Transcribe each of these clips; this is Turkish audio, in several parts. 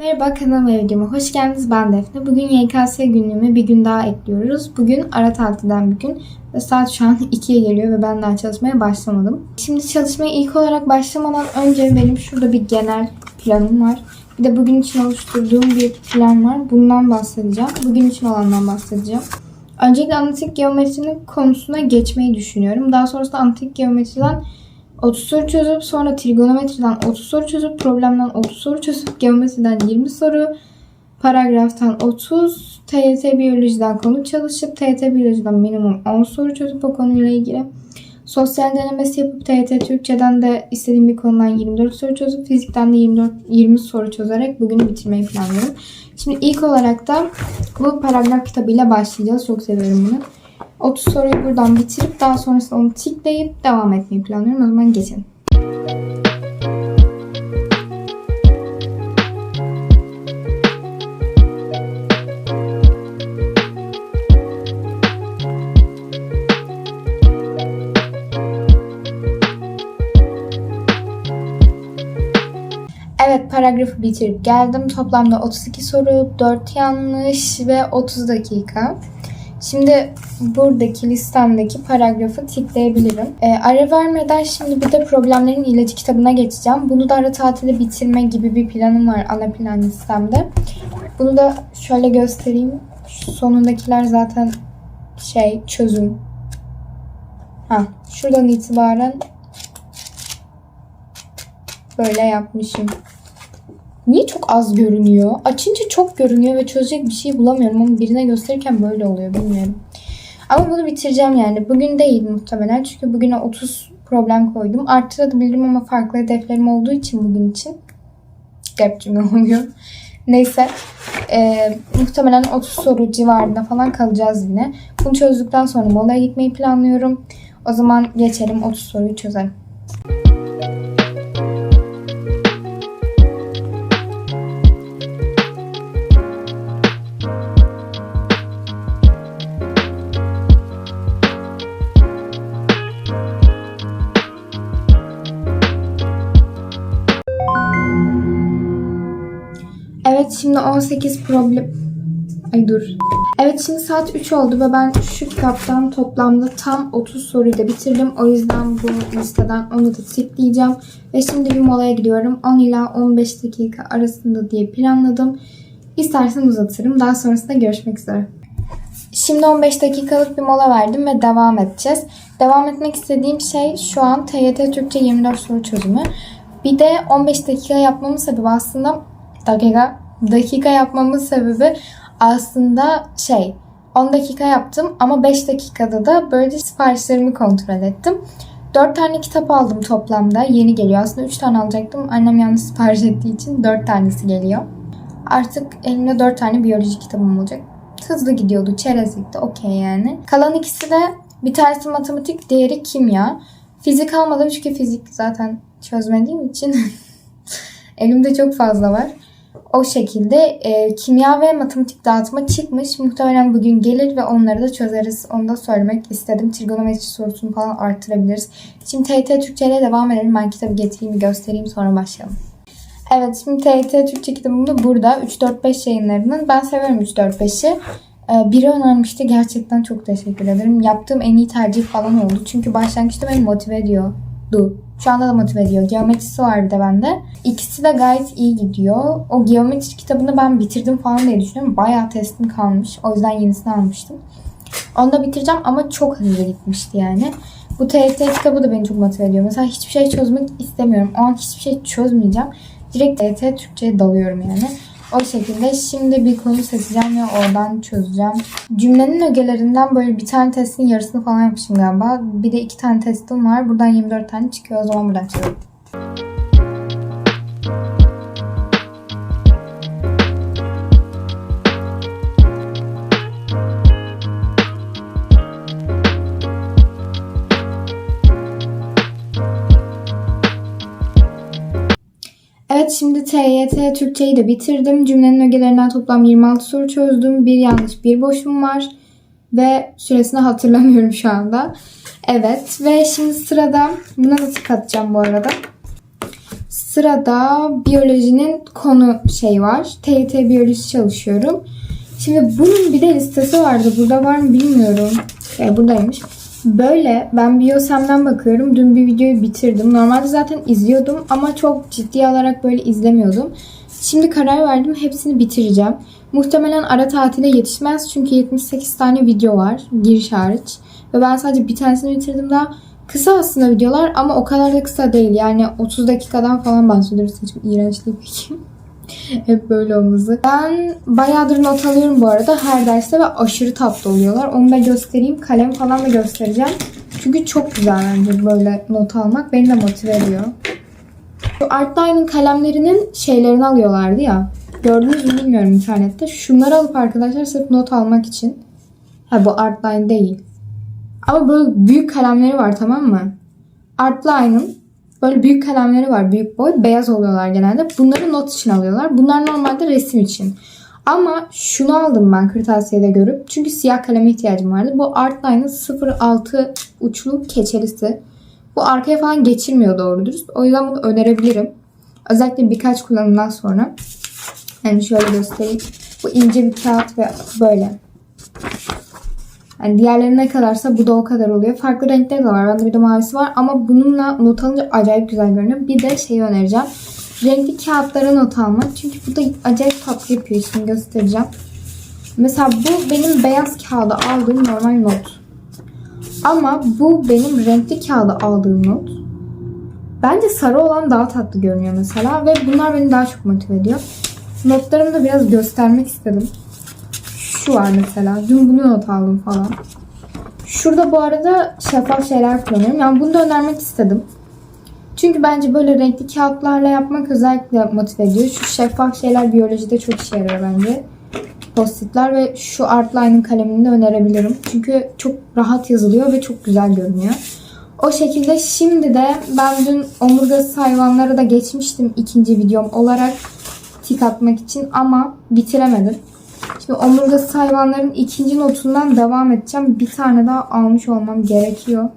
Merhaba kanalıma videoma hoş geldiniz. Ben Defne. Bugün YKS günlüğüme bir gün daha ekliyoruz. Bugün ara tatilden bir gün ve saat şu an 2'ye geliyor ve ben daha çalışmaya başlamadım. Şimdi çalışmaya ilk olarak başlamadan önce benim şurada bir genel planım var. Bir de bugün için oluşturduğum bir plan var. Bundan bahsedeceğim. Bugün için olandan bahsedeceğim. Öncelikle analitik geometrinin konusuna geçmeyi düşünüyorum. Daha sonrasında analitik geometriden 30 soru çözüp sonra trigonometriden 30 soru çözüp problemden 30 soru çözüp geometriden 20 soru paragraftan 30 TYT biyolojiden konu çalışıp TYT biyolojiden minimum 10 soru çözüp o konuyla ilgili sosyal denemesi yapıp TYT Türkçeden de istediğim bir konudan 24 soru çözüp fizikten de 24 20 soru çözerek bugünü bitirmeyi planlıyorum. Şimdi ilk olarak da bu paragraf kitabıyla başlayacağız. Çok seviyorum bunu. 30 soruyu buradan bitirip daha sonrasında onu tikleyip devam etmeyi planlıyorum. O zaman geçelim. Evet paragrafı bitirip geldim. Toplamda 32 soru, 4 yanlış ve 30 dakika. Şimdi buradaki listemdeki paragrafı tikleyebilirim. Ee, ara vermeden şimdi bir de problemlerin ilacı kitabına geçeceğim. Bunu da ara tatili bitirme gibi bir planım var ana plan listemde. Bunu da şöyle göstereyim. Sonundakiler zaten şey çözüm. Ha, şuradan itibaren böyle yapmışım. Niye çok az görünüyor? Açınca çok görünüyor ve çözecek bir şey bulamıyorum ama birine gösterirken böyle oluyor bilmiyorum. Ama bunu bitireceğim yani. Bugün değil muhtemelen çünkü bugüne 30 problem koydum. Arttırabilirim ama farklı hedeflerim olduğu için bugün için. Garip cümle oluyor. Neyse. Ee, muhtemelen 30 soru civarında falan kalacağız yine. Bunu çözdükten sonra molaya gitmeyi planlıyorum. O zaman geçelim 30 soruyu çözelim. Evet şimdi 18 problem... Ay dur. Evet şimdi saat 3 oldu ve ben şu kitaptan toplamda tam 30 soruyu da bitirdim. O yüzden bu listeden onu da tikleyeceğim. Ve şimdi bir molaya gidiyorum. 10 ila 15 dakika arasında diye planladım. İstersen uzatırım. Daha sonrasında görüşmek üzere. Şimdi 15 dakikalık bir mola verdim ve devam edeceğiz. Devam etmek istediğim şey şu an TYT Türkçe 24 soru çözümü. Bir de 15 dakika yapmamın sebebi aslında dakika dakika yapmamın sebebi aslında şey 10 dakika yaptım ama 5 dakikada da böyle siparişlerimi kontrol ettim. 4 tane kitap aldım toplamda. Yeni geliyor. Aslında 3 tane alacaktım. Annem yanlış sipariş ettiği için 4 tanesi geliyor. Artık elimde 4 tane biyoloji kitabım olacak. Hızlı gidiyordu. Çerezlikte okey yani. Kalan ikisi de bir tanesi matematik, diğeri kimya. Fizik almadım çünkü fizik zaten çözmediğim için elimde çok fazla var. O şekilde e, kimya ve matematik dağıtma çıkmış. Muhtemelen bugün gelir ve onları da çözeriz. Onu da söylemek istedim. Trigonometri sorusunu falan arttırabiliriz. Şimdi TYT Türkçe ile devam edelim. Ben kitabı getireyim, göstereyim sonra başlayalım. Evet şimdi TYT Türkçe kitabım da burada. 3-4-5 yayınlarının. Ben severim 3-4-5'i. Ee, biri önermişti. Gerçekten çok teşekkür ederim. Yaptığım en iyi tercih falan oldu. Çünkü başlangıçta beni motive ediyordu. Şu anda da motive ediyor. Geometrisi var bir de bende. İkisi de gayet iyi gidiyor. O geometri kitabını ben bitirdim falan diye düşünüyorum. Bayağı testim kalmış. O yüzden yenisini almıştım. Onu da bitireceğim ama çok hızlı gitmişti yani. Bu TYT kitabı da beni çok motive ediyor. Mesela hiçbir şey çözmek istemiyorum. O an hiçbir şey çözmeyeceğim. Direkt TYT Türkçe'ye dalıyorum yani. O şekilde şimdi bir konu seçeceğim ve oradan çözeceğim. Cümlenin ögelerinden böyle bir tane testin yarısını falan yapmışım galiba. Bir de iki tane testim var. Buradan 24 tane çıkıyor. O zaman buradan çözüyorum. Evet şimdi TYT Türkçeyi de bitirdim. Cümlenin ögelerinden toplam 26 soru çözdüm. Bir yanlış bir boşum var. Ve süresini hatırlamıyorum şu anda. Evet ve şimdi sırada buna da tık atacağım bu arada. Sıra sırada biyolojinin konu şey var. TYT biyoloji çalışıyorum. Şimdi bunun bir de listesi vardı. Burada var mı bilmiyorum. E, buradaymış. Böyle ben Biyosem'den bakıyorum. Dün bir videoyu bitirdim. Normalde zaten izliyordum ama çok ciddi alarak böyle izlemiyordum. Şimdi karar verdim. Hepsini bitireceğim. Muhtemelen ara tatile yetişmez. Çünkü 78 tane video var. Giriş hariç. Ve ben sadece bir tanesini bitirdim daha. Kısa aslında videolar ama o kadar da kısa değil. Yani 30 dakikadan falan bahsediyoruz. Saçım iğrenç değil peki. Hep böyle olması. Ben bayağıdır not alıyorum bu arada her derste ve aşırı tatlı oluyorlar. Onu da göstereyim. Kalem falan da göstereceğim. Çünkü çok güzel bence böyle not almak. Beni de motive ediyor. Şu Artline'ın kalemlerinin şeylerini alıyorlardı ya. Gördünüz mü bilmiyorum internette. Şunları alıp arkadaşlar sırf not almak için. Ha bu Artline değil. Ama böyle büyük kalemleri var tamam mı? Artline'ın böyle büyük kalemleri var. Büyük boy. Beyaz oluyorlar genelde. Bunları not için alıyorlar. Bunlar normalde resim için. Ama şunu aldım ben kırtasiyede görüp. Çünkü siyah kaleme ihtiyacım vardı. Bu Artline'ın 06 uçlu keçelisi. Bu arkaya falan geçirmiyor doğru dürüst. O yüzden bunu önerebilirim. Özellikle birkaç kullanımdan sonra. Yani şöyle göstereyim. Bu ince bir kağıt ve böyle. Yani diğerleri ne kadarsa bu da o kadar oluyor. Farklı renkleri de var. Bende bir de mavisi var. Ama bununla not alınca acayip güzel görünüyor. Bir de şeyi önereceğim. Renkli kağıtlara not almak. Çünkü bu da acayip tatlı yapıyor. Şimdi göstereceğim. Mesela bu benim beyaz kağıda aldığım normal not. Ama bu benim renkli kağıda aldığım not. Bence sarı olan daha tatlı görünüyor mesela. Ve bunlar beni daha çok motive ediyor. Notlarımı da biraz göstermek istedim. Şu var mesela. Dün bunu not aldım falan. Şurada bu arada şeffaf şeyler kullanıyorum. Yani bunu da önermek istedim. Çünkü bence böyle renkli kağıtlarla yapmak özellikle motive ediyor. Şu şeffaf şeyler biyolojide çok işe yarıyor bence. Postitler ve şu Artline'ın kalemini de önerebilirim. Çünkü çok rahat yazılıyor ve çok güzel görünüyor. O şekilde şimdi de ben dün omurgasız hayvanlara da geçmiştim ikinci videom olarak tik atmak için ama bitiremedim. Şimdi omurgasız hayvanların ikinci notundan devam edeceğim. Bir tane daha almış olmam gerekiyor.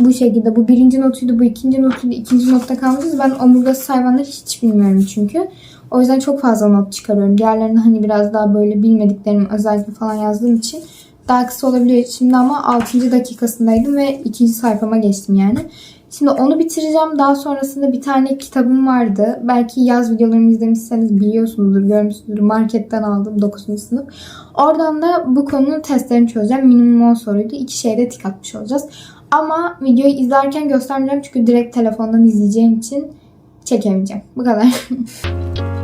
Bu şekilde. Bu birinci notuydu, bu ikinci notuydu. ikinci notta kalmışız. Ben omurgasız hayvanları hiç bilmiyorum çünkü. O yüzden çok fazla not çıkarıyorum. Diğerlerini hani biraz daha böyle bilmediklerim özellikle falan yazdığım için daha kısa olabiliyor. Şimdi ama 6. dakikasındaydım ve ikinci sayfama geçtim yani. Şimdi onu bitireceğim. Daha sonrasında bir tane kitabım vardı. Belki yaz videolarımı izlemişseniz biliyorsunuzdur, görmüşsünüzdür. Marketten aldım 9. sınıf. Oradan da bu konunun testlerini çözeceğim. Minimum 10 soruydu. İki şeyde tik atmış olacağız. Ama videoyu izlerken göstermeyeceğim çünkü direkt telefondan izleyeceğim için çekemeyeceğim. Bu kadar.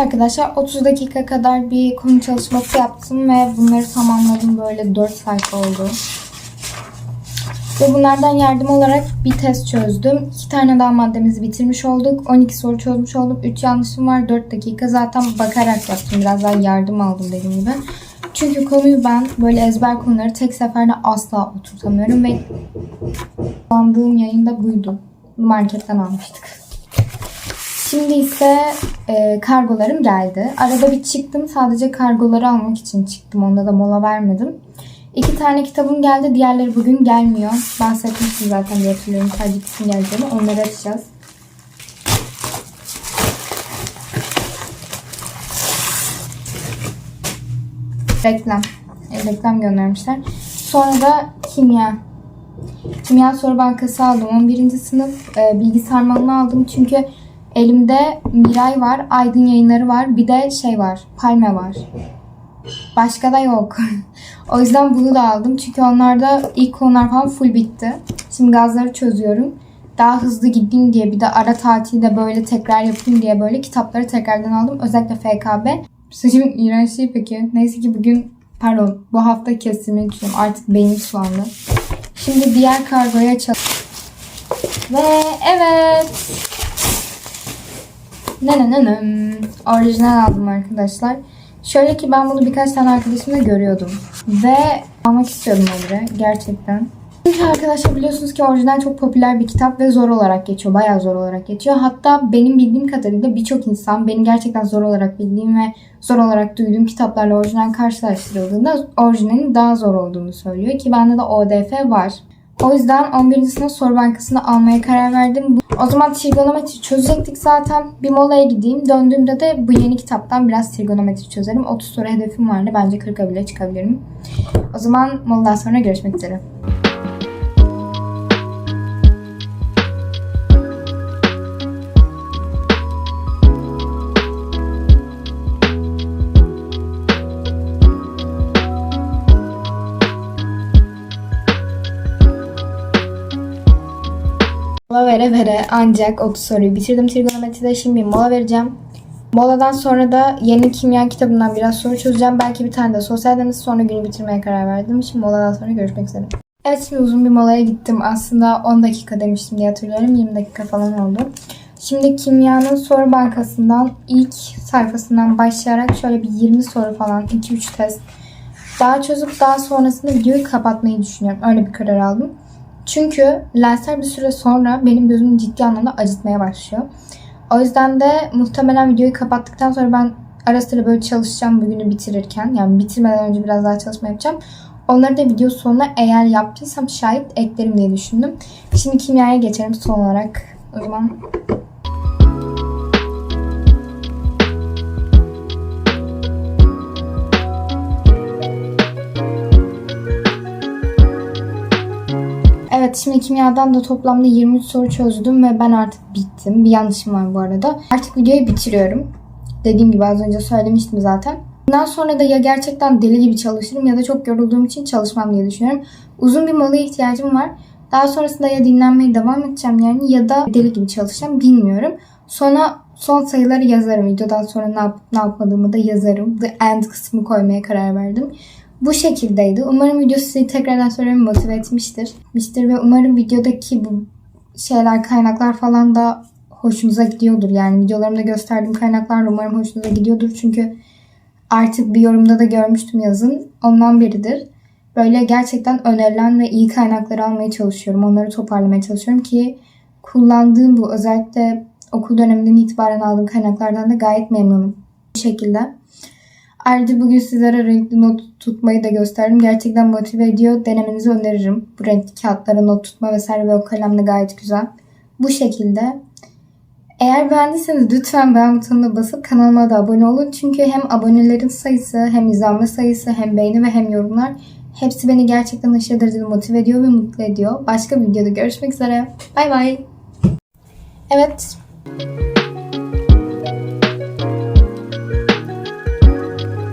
arkadaşlar 30 dakika kadar bir konu çalışması yaptım ve bunları tamamladım. Böyle 4 sayfa oldu. Ve bunlardan yardım olarak bir test çözdüm. 2 tane daha maddemizi bitirmiş olduk. 12 soru çözmüş oldum. 3 yanlışım var. 4 dakika zaten bakarak yaptım. Biraz daha yardım aldım dediğim gibi. Çünkü konuyu ben böyle ezber konuları tek seferde asla oturtamıyorum ve kullandığım yayında buydu. Marketten almıştık. Şimdi ise e, kargolarım geldi. Arada bir çıktım. Sadece kargoları almak için çıktım. Onda da mola vermedim. İki tane kitabım geldi. Diğerleri bugün gelmiyor. Bahsetmiştim zaten diye hatırlıyorum. Sadece ikisinin geleceğini. Onları açacağız. Reklam. E, reklam göndermişler. Sonra da kimya. Kimya soru bankası aldım. 11. sınıf e, bilgisayar malını aldım. Çünkü Elimde Miray var, Aydın yayınları var, bir de şey var, Palme var. Başka da yok. o yüzden bunu da aldım. Çünkü onlarda ilk konular falan full bitti. Şimdi gazları çözüyorum. Daha hızlı gideyim diye bir de ara tatilde böyle tekrar yapayım diye böyle kitapları tekrardan aldım. Özellikle FKB. Saçım iğrenç değil peki. Neyse ki bugün pardon bu hafta kesilmeyi düşünüyorum. Artık beynim sulandı. Şimdi diğer kargoya açalım. Ve evet. Ne ne ne ne. Orijinal aldım arkadaşlar. Şöyle ki ben bunu birkaç tane arkadaşımla görüyordum. Ve almak istiyordum öyle gerçekten. Çünkü arkadaşlar biliyorsunuz ki orijinal çok popüler bir kitap ve zor olarak geçiyor. Bayağı zor olarak geçiyor. Hatta benim bildiğim kadarıyla birçok insan benim gerçekten zor olarak bildiğim ve zor olarak duyduğum kitaplarla orijinal karşılaştırıldığında orijinalin daha zor olduğunu söylüyor. Ki bende de ODF var. O yüzden 11. sınıf soru bankasını almaya karar verdim. O zaman trigonometri çözecektik zaten. Bir molaya gideyim. Döndüğümde de bu yeni kitaptan biraz trigonometri çözerim. 30 soru hedefim vardı. Bence 40'a bile çıkabilirim. O zaman moladan sonra görüşmek üzere. Mola vere vere ancak 30 soruyu bitirdim trigonometride. Şimdi bir mola vereceğim. Moladan sonra da yeni kimya kitabından biraz soru çözeceğim. Belki bir tane de sosyal deney sonra günü bitirmeye karar verdim. Şimdi moladan sonra görüşmek üzere. Evet şimdi uzun bir molaya gittim. Aslında 10 dakika demiştim diye hatırlıyorum. 20 dakika falan oldu. Şimdi kimyanın soru bankasından ilk sayfasından başlayarak şöyle bir 20 soru falan 2-3 test daha çözüp daha sonrasında videoyu kapatmayı düşünüyorum. Öyle bir karar aldım. Çünkü lensler bir süre sonra benim gözümü ciddi anlamda acıtmaya başlıyor. O yüzden de muhtemelen videoyu kapattıktan sonra ben ara sıra böyle çalışacağım bugünü bitirirken. Yani bitirmeden önce biraz daha çalışma yapacağım. Onları da video sonuna eğer yaptıysam şayet eklerim diye düşündüm. Şimdi kimyaya geçelim son olarak. O zaman Evet şimdi kimyadan da toplamda 23 soru çözdüm ve ben artık bittim. Bir yanlışım var bu arada. Artık videoyu bitiriyorum. Dediğim gibi az önce söylemiştim zaten. Bundan sonra da ya gerçekten deli gibi çalışırım ya da çok yorulduğum için çalışmam diye düşünüyorum. Uzun bir molaya ihtiyacım var. Daha sonrasında ya dinlenmeye devam edeceğim yani ya da deli gibi çalışacağım bilmiyorum. Sonra son sayıları yazarım. Videodan sonra ne, yap, ne yapmadığımı da yazarım. The end kısmı koymaya karar verdim. Bu şekildeydi. Umarım video sizi tekrardan söylüyorum motive etmiştir. Miştir ve umarım videodaki bu şeyler, kaynaklar falan da hoşunuza gidiyordur. Yani videolarımda gösterdiğim kaynaklar umarım hoşunuza gidiyordur. Çünkü artık bir yorumda da görmüştüm yazın. Ondan beridir. Böyle gerçekten önerilen ve iyi kaynakları almaya çalışıyorum. Onları toparlamaya çalışıyorum ki kullandığım bu özellikle okul döneminden itibaren aldığım kaynaklardan da gayet memnunum. Bu şekilde. Ayrıca bugün sizlere renkli not tutmayı da gösterdim. Gerçekten motive ediyor. Denemenizi öneririm. Bu renkli kağıtlara not tutma vesaire ve o kalemle gayet güzel. Bu şekilde. Eğer beğendiyseniz lütfen beğen butonuna basıp kanalıma da abone olun. Çünkü hem abonelerin sayısı, hem izlenme sayısı, hem beğeni ve hem yorumlar hepsi beni gerçekten aşırı derecede motive ediyor ve mutlu ediyor. Başka bir videoda görüşmek üzere. Bay bay. Evet.